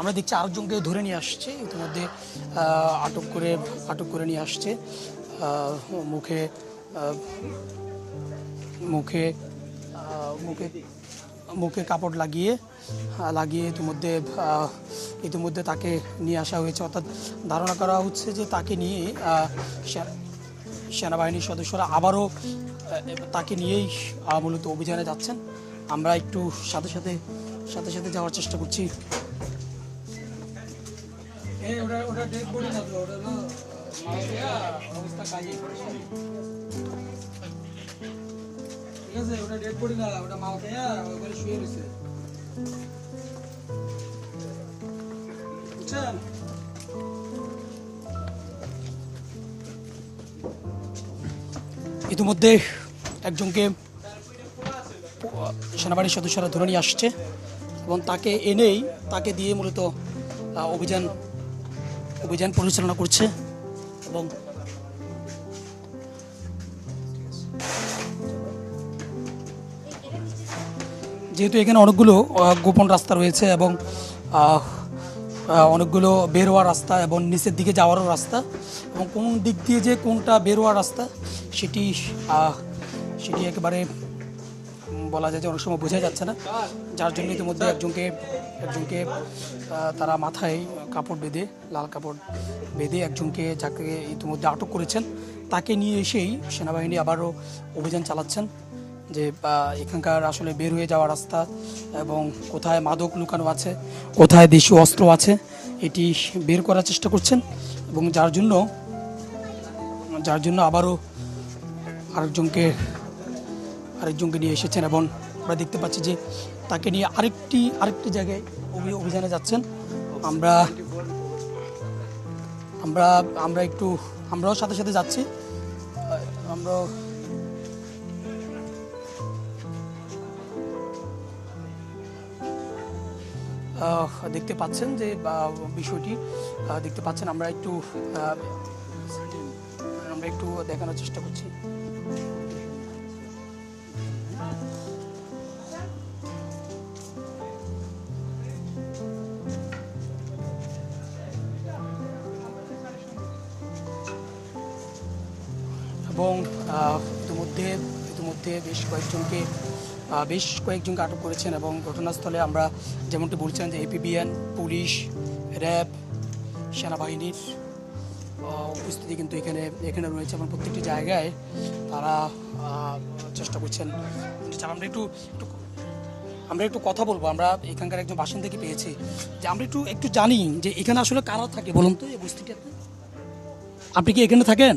আমরা দেখছি আরেকজনকে ধরে নিয়ে আসছে, ইতিমধ্যে আটক করে আটক করে নিয়ে আসছে। মুখে মুখে মুখে মুখে কাপড় লাগিয়ে লাগিয়ে ইতিমধ্যে ইতিমধ্যে তাকে নিয়ে আসা হয়েছে। অর্থাৎ ধারণা করা হচ্ছে যে তাকে নিয়ে সেনাবাহিনীর সদস্যরা আবারও তাকে নিয়েই মূলত অভিযানে যাচ্ছেন। আমরা একটু সাথে সাথে সাথে সাথে যাওয়ার চেষ্টা করছি। ওটা ওটা ডেড বডি না ওটা হলো অবস্থা কাজে ঠিক আছে ওটা ডেড বডি না ওটা মাল খেয়া ওখানে শুয়ে রয়েছে। বুঝছেন? ইতিমধ্যে একজনকে সেনাবাহিনীর সদস্যরা ধরে নিয়ে আসছে এবং তাকে এনেই তাকে দিয়ে মূলত অভিযান অভিযান পরিচালনা করছে এবং যেহেতু এখানে অনেকগুলো গোপন রাস্তা রয়েছে এবং অনেকগুলো বের হওয়ার রাস্তা এবং নিচের দিকে যাওয়ারও রাস্তা এবং কোন দিক দিয়ে যে কোনটা বের হওয়ার রাস্তা সেটি সেটি একেবারে বলা যায় যে অনেক সময় বোঝা যাচ্ছে না। যার জন্য ইতিমধ্যে একজনকে একজনকে তারা মাথায় কাপড় বেঁধে, লাল কাপড় বেঁধে একজনকে যাকে ইতিমধ্যে আটক করেছেন, তাকে নিয়ে এসেই সেনাবাহিনী আবারও অভিযান চালাচ্ছেন যে এখানকার আসলে বের হয়ে যাওয়ার রাস্তা এবং কোথায় মাদক লুকানো আছে, কোথায় দেশীয় অস্ত্র আছে, এটি বের করার চেষ্টা করছেন এবং যার জন্য যার জন্য আবারও আরেকজনকে আরেকজনকে নিয়ে এসেছেন এবং আমরা দেখতে পাচ্ছি যে তাকে নিয়ে আরেকটি আরেকটি জায়গায় অভিযানে যাচ্ছেন। আমরা আমরা আমরা একটু, আমরাও সাথে সাথে যাচ্ছি। আমরাও দেখতে পাচ্ছেন যে বিষয়টি দেখতে পাচ্ছেন আমরা একটু আমরা একটু দেখানোর চেষ্টা করছি। এবং ইতিমধ্যে ইতিমধ্যে বেশ কয়েকজনকে বেশ কয়েকজনকে আটক করেছেন এবং ঘটনাস্থলে আমরা যেমনটি বলছিলাম যে এপিবিএন পুলিশ, র্যাব, সেনাবাহিনীর উপস্থিতি কিন্তু এখানে এখানে রয়েছে এবং প্রত্যেকটি জায়গায় তারা চেষ্টা করছেন। আমরা একটু একটু, আমরা একটু কথা বলব। আমরা এখানকার একজন বাসিন্দাকে পেয়েছি। যে আমরা একটু একটু জানি যে এখানে আসলে কারা থাকে বলুন তো, এই বস্তিটাতে আপনি কি এখানে থাকেন?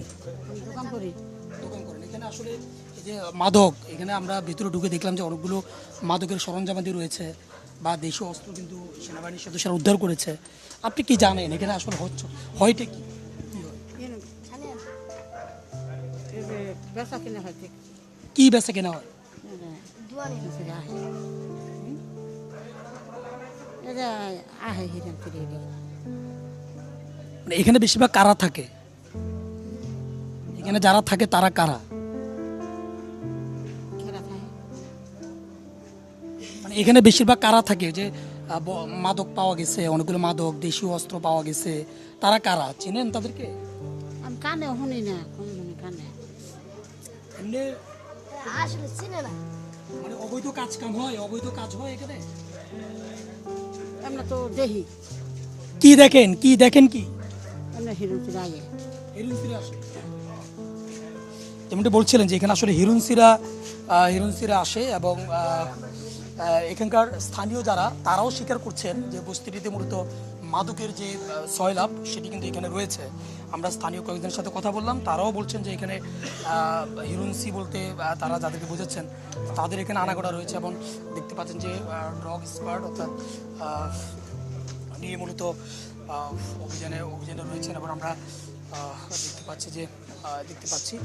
আসলে এই যে মাদক, এখানে আমরা ভিতরে ঢুকে দেখলাম যে অনেকগুলো মাদকের সরঞ্জামাদি রয়েছে বা দেশীয় অস্ত্র কিন্তু সেনাবাহিনীর সদস্যরা উদ্ধার করেছে। আপনি কি জানেন এখানে আসলে হচ্ছে, হয়টা কি? কি বেচা কিনে হয়? মানে এখানে বেশিরভাগ কারা থাকে? এখানে যারা থাকে তারা কারা? এখানে বেশিরভাগ কারা থাকে? যে ব- মাদক পাওয়া গেছে অনেকগুলো মাদক দেশীয় অস্ত্র পাওয়া গেছে তারা কারা? চেনেন তাদেরকে? আমি কানে শুনি না কানে। এমনি আসলে চিনে না। মানে অবৈধ কাজ কাম হয় অবৈধ কাজ হয় এখানে? এমনি তো দেহি। কি দেখেন? কি দেখেন কি? এমনি হিরো আগে হিরুনসিরা আসে। যেমনটি বলছিলেন যে এখানে আসলে হিরুনসিরা হিরুনসিরা আসে এবং এখানকার স্থানীয় যারা, তারাও স্বীকার করছেন যে বস্তিটিতে মূলত মাদকের যে সয়লাভ সেটি কিন্তু এখানে রয়েছে। আমরা স্থানীয় কয়েকজনের সাথে কথা বললাম, তারাও বলছেন যে এখানে হিরুনসি বলতে তারা যাদেরকে বোঝাচ্ছেন, তাদের এখানে আনাগোড়া রয়েছে এবং দেখতে পাচ্ছেন যে ড্রগ স্কোয়াড অর্থাৎ নিয়ে মূলত অভিযানে অভিযানে রয়েছেন এবং আমরা দেখতে পাচ্ছি যে দেখতে পাচ্ছি।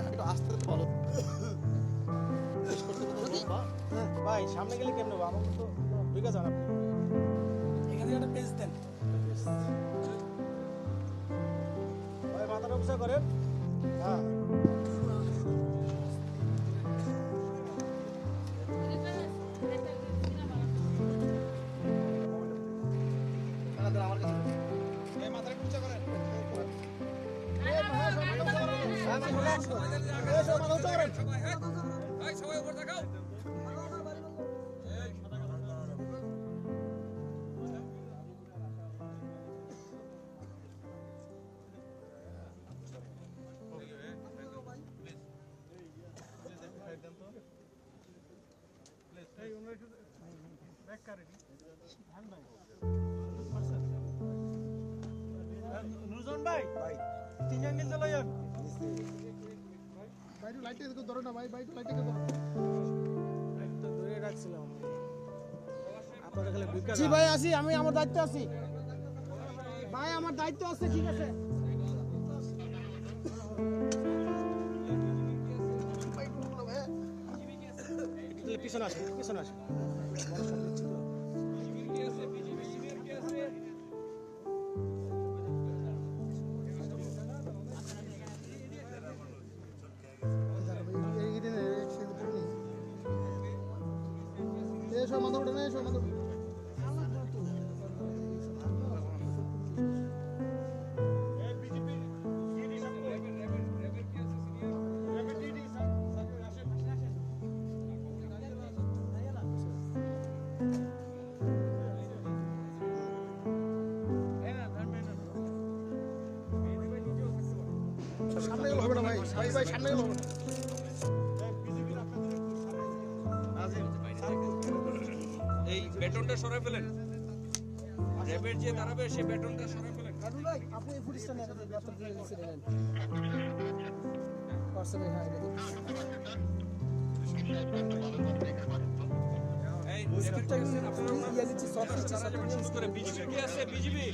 একটু আস্তে বলো ভাই সামনে গেলে কেমন আমার তো ঠিক আছে এখানে একটা পেজ দেন ভাই মাথাটা উঁচা করেন হ্যাঁ নুরজন ভাই ভাই তিনজন নিচে লইয়েন বাইরে লাইটে ধরো না ভাই বাইরে লাইটে ধরো। তো ধরে রাখছিলাম। আপনারা খালি বিকা জি ভাই আছি আমি আমার দায়িত্ব আছি। ভাই আমার দায়িত্ব আছে ঠিক আছে। পিছনে আসুন পিছনে এসো মাথা উঠে না এসো মাথা উঠে সামনে গেলে হবে না ভাই। ভাই ভাই সামনে গেলে হবে না। এই বেটনটা সরাই ফেলেন। র্যাবের যে দাঁড়াবে সে বেটনটা সরাই ফেলেন। কারণ ভাই আপনি এই ফুটেজটা নিয়ে একটা গ্রেফতার করে নিচ্ছে দেখেন হোয়াটসঅ্যাপে হ্যাঁ এই র্যাবের যে আপনারা করে বিজিবি কে আছে বিজিবি।